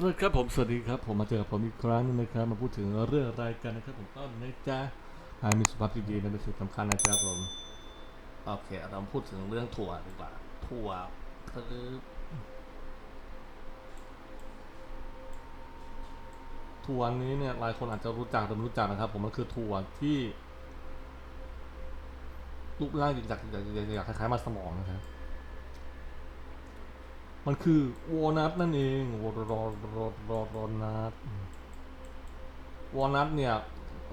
ครับผมสวัสดีครับผมมาเจอกับผมอีกครั้งหนึงนะครับ มาพูดถึงเรื่องอะไรกันนะครับผมก็นะจ๊ะหามีสุขภาพที่ดีนะเป็นสิ่งสำคัญนะครับผมโอเคเรามาพูดถึงเรื่องถั่วดีกว่าถั่วคือถั่วนี้เนี่ยหลายคนอาจจะรู้จักหรือไม่รู้จักนะครับ ผมมันคือถั่วที่รูปร่างจากจากจากจากคล้ายๆมันสมองนะครับ มันคือวอลนัทนั่นเองวอลรอรอรอรอนัทวอลนัทเนี่ย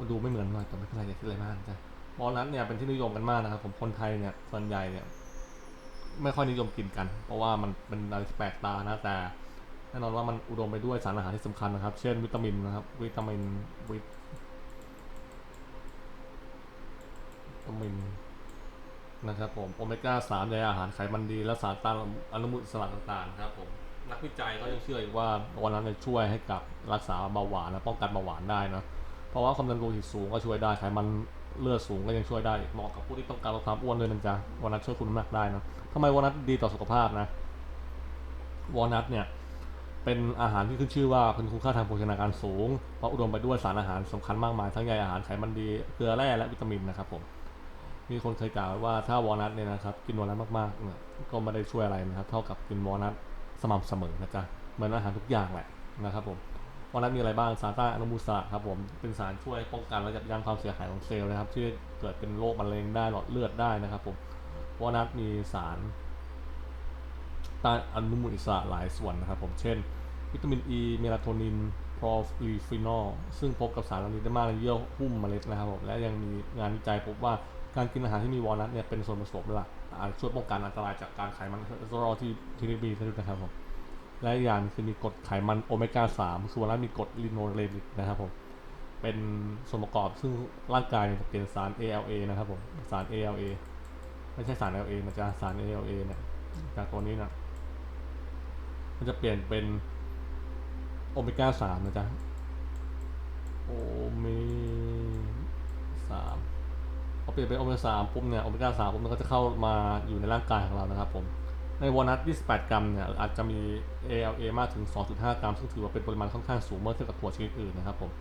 ดูไม่เหมือนหน่อยแต่ไม่เป็นไรอย่าคิดอะไรมากจ้ะวอลนัทเนี่ยเป็นที่นิยมกันมากนะครับผมคนไทยเนี่ยส่วนใหญ่เนี่ยไม่ค่อยนิยมกินกัน เพราะว่ามันเป็นอะไรแปลกตานะแต่แน่นอนว่ามันอุดมไปด้วยสารอาหารที่สำคัญนะครับ เช่นวิตามินนะครับ วิตามินวิตามิน นะครับผมโอเมก้าสามในอาหารไขมันดีและสารต้านอนุมูลอิสระต่างๆนะครับผมนักวิจัยก็ยังเชื่ออีกว่าวันนั้นจะช่วยให้กับรักษาเบาหวานและป้องกันเบาหวานได้นะเพราะว่าความดันโลหิตสูงก็ช่วยได้ไขมันเลือดสูงก็ยังช่วยได้เหมาะกับผู้ที่ต้องการลดความอ้วนด้วยนะจ๊ะวันนั้นช่วยคุมน้ำหนักได้นะทำไมวันนั้นดีต่อสุขภาพนะวอลนัทเนี่ยเป็นอาหารที่ขึ้นชื่อว่าเป็นคุณค่าทางโภชนาการสูงเพราะอุดมไปด้วยสารอาหารสำคัญมากมายทั้งใยอาหารไขมันดีเกลือแร่และวิตามินนะครับผม มีคนเคยกล่าวไว้ว่าถ้าวอลนัทเนี่ยนะครับกินวอลนัทมากๆเนี่ยก็ไม่ได้ช่วยอะไรนะครับ เท่ากับกินวอลนัทสม่ำเสมอนะจ๊ะเหมือนอาหารทุกอย่างแหละนะครับผมวอลนัทมีอะไรบ้างสารต้านอนุมูลอิสระครับผมเป็นสารช่วยป้องกันและยับยั้งความเสียหายของเซลล์นะครับที่เกิดเป็นโรคมะเร็งได้หลอดเลือดได้นะครับผมวอลนัทมีสารต้านอนุมูลอิสระหลายส่วนนะครับผมเช่น วิตามินอ e, ีเมลาโทนินโปรลีฟีนอลซึ่งพบกับสารเหล่านี้ได้มากในเยื่อหุ้มเมล็ดนะครับผมและยังมีงานวิจัยพบว่า การกินอาหารที่มีวอลนัทเนี่ยเป็นส่วนผสมหลักอาจช่วยป้องกันอันตรายจากการไขมันคอเลสเตอรอลที่ที่ดีด้วยนะครับผมและอย่างคือมีกรดไขมันโอเมก้า3คือวอลนัทมีกรดลิโนเลนิกนะครับผมเป็นส่วนประกอบซึ่งร่างกายเนี่ยจะเปลี่ยนสาร ALA นะครับผมสาร ALA ไม่ใช่สาร LA นะจ๊ะสาร ALA เนี่ยจากตัวนี้นะมันจะเปลี่ยนเป็นโอเมก้าสามนะจ๊ะโอเมสาม พอเปลี่ยนเป็นโอเมก้าสามปุ๊บเนี่ยโอเมก้าสามปุ๊บมันก็จะเข้ามาอยู่ในร่างกายของเรานะครับผมในวอลนัท28 กรัมเนี่ยอาจจะมี ALA มากถึง 2.5 กรัม ซึ่งถือว่าเป็นปริมาณค่อนข้างสูงเมื่อเทียบกับถั่วชนิดอื่นนะครับผม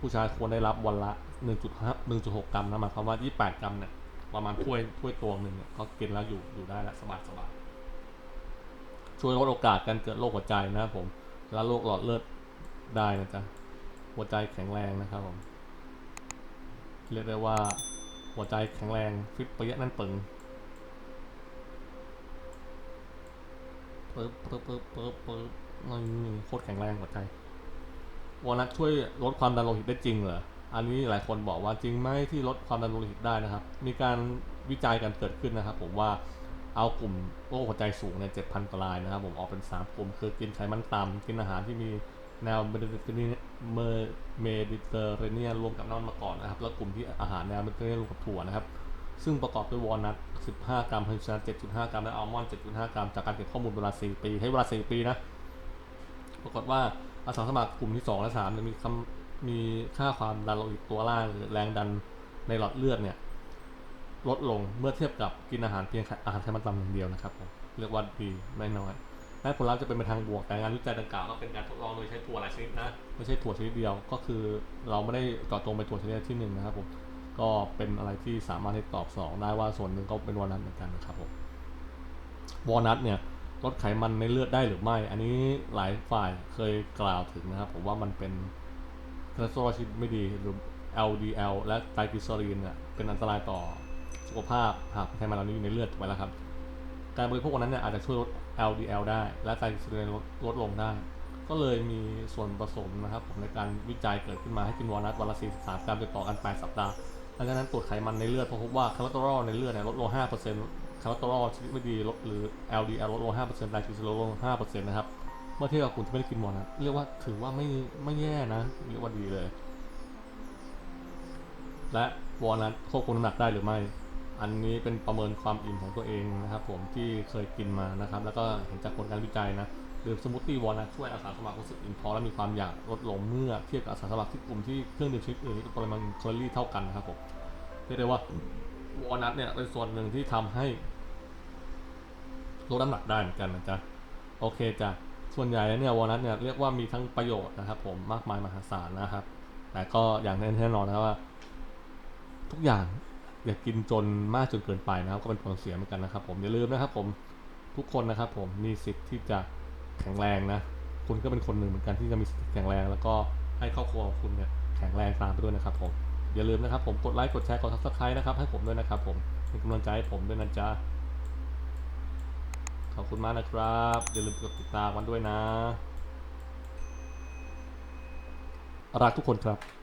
ผู้ชายควรได้รับวันละ 1.5 1.6 กรัมนะหมายความว่า 28 กรัมเนี่ยประมาณถ้วยถ้วยตวงหนึ่งเนี่ยก็กินแล้วอยู่อยู่ได้แล้วสบายสบายช่วยลดโอกาสการเกิดโรคหัวใจนะครับผมและโรคหลอดเลือดได้นะจ๊ะหัวใจแข็งแรงนะครับผมเรียกได้ว่า หัวใจแข็งแรงฟิตเปี้ยนั่นปึงปึ๊บปึ๊บปึ๊บปึ๊บปึ๊บนี่โคตรแข็งแรงหัวใจวอลนัทช่วยลดความดันโลหิตได้จริงเหรอ อันนี้หลายคนบอกว่าจริงไหมที่ลดความดันโลหิตได้นะครับ มีการวิจัยกันเกิดขึ้นนะครับ ผมว่าเอากลุ่มโรคหัวใจสูงเนี่ย7,000กว่ารายนะครับ ผมออกเป็น 3 กลุ่มคือกินไขมันต่ำกินอาหารที่มี แนวเมดิเตอร์เรเนียนรวมกับน้ำมันมะกอกนะครับ แล้วกลุ่มที่อาหารแนวเมดิเตอร์เรเนียนรวมกับถั่วนะครับ ซึ่งประกอบด้วยวอลนัท 15 กรัมเพนชา7.5 กรัม และอัลมอนด์ 7.5 กรัม จากการเก็บข้อมูลเวลา 4 ปี ให้เวลา 4 ปีนะ ปรากฏว่าอาสาสมัครกลุ่มที่ 2 และ3เนี่ยมีคำมีค่าความดันโลหิตตัวล่างหรือแรงดันในหลอดเลือดเนี่ยลดลงเมื่อเทียบกับกินอาหารเพียงอาหารไขมันต่ำอย่างเดียวนะครับเรียกว่าดีไม่น้อย และผลลัพธ์จะเป็นไปทางบวกแต่งานวิจัยดังกล่าวก็เป็นการทดลองโดยใช้ถั่วหลายชนิดนะไม่ใช่ถั่วชนิดเดียวก็คือเราไม่ได้เจาะจงไปถั่วชนิดที่หนึ่งนะครับผมก็เป็นอะไรที่สามารถที่ตอบสองได้ว่าส่วนหนึ่งก็เป็นวอลนัทเหมือนกันนะครับผมวอลนัทเนี่ยลดไขมันในเลือดได้หรือไม่ อันนี้หลายฝ่ายเคยกล่าวถึงนะครับผมว่ามันเป็นคอเลสเตอรอลชนิดไม่ดีหรือ LDL และไตรกลีเซอรีนเนี่ยเป็นอันตรายต่อสุขภาพหากไขมันเหล่านี้อยู่ในเลือดถูกไหมล่ะครับ การบริโภควันนั้นเนี่ยอาจจะช่วยลด LDL ได้ และไตรกลีเซอรีนลดลดลงได้ ก็เลยมีส่วนผสมนะครับผมในการวิจัยเกิดขึ้นมาให้กินวอลนัทวันละ43กรัมติดต่อกัน 8 สัปดาห์หลังจากนั้นตรวจไขมันในเลือดพบว่าคอเลสเตอรอลในเลือดเนี่ยลดลง 5%คอเลสเตอรอลชนิดไม่ดีลดหรือ LDL ลดลง 5%ไตรกลีเซอรีนลดลง 5%นะครับ เมื่อเทียบกับกลุ่มที่ไม่ได้กินวอลนัทเรียกว่าถือว่าไม่ไม่แย่นะเรียกว่าดีเลย และวอลนัทควบคุมน้ำหนักได้หรือไม่ อันนี้เป็นประเมินความอิ่มของตัวเองนะครับ ผมที่เคยกินมานะครับ แล้วก็เห็นจากผลการวิจัยนะดื่มสมูทตี้วอลนัทช่วยอาสาสมัครรู้สึกอิ่มท้องและมีความอยากลดลงเมื่อเทียบกับอาสาสมัครที่กลุ่มที่เครื่องดื่มชนิดอื่นที่ปริมาณแคลอรี่เท่ากันนะครับผมเรียกได้ว่าวอลนัทเนี่ยเป็นส่วนหนึ่งที่ทำให้ลดน้ำหนักได้เหมือนกันนะจ๊ะโอเคจ้ะส่วนใหญ่เนี่ยวอลนัทเนี่ยเรียกว่ามีทั้งประโยชน์นะครับผมมากมายมหาศาลนะครับ แต่ก็อย่างแน่นอนนะว่า ทุกอย่าง อย่ากินจนมากจนเกินไปนะครับ ก็เป็นผลเสียเหมือนกันนะครับ ผมอย่าลืมนะครับ ผมทุกคนนะครับ ผมมีสิทธิ์ที่จะแข็งแรงนะ คุณก็เป็นคนหนึ่งเหมือนกันที่จะมีสิทธิ์แข็งแรง แล้วก็ให้ครอบครัวของคุณเนี่ยแข็งแรงตามไปด้วยนะครับ ผมอย่าลืมนะครับ ผมกดไลค์กดแชร์กดซับสไครต์นะครับให้ผมด้วยนะครับ ผมเป็นกำลังใจให้ผมด้วยนะจ๊ะขอบคุณมากนะครับอย่าลืมกดติดตามกันด้วยนะรักทุกคนครับ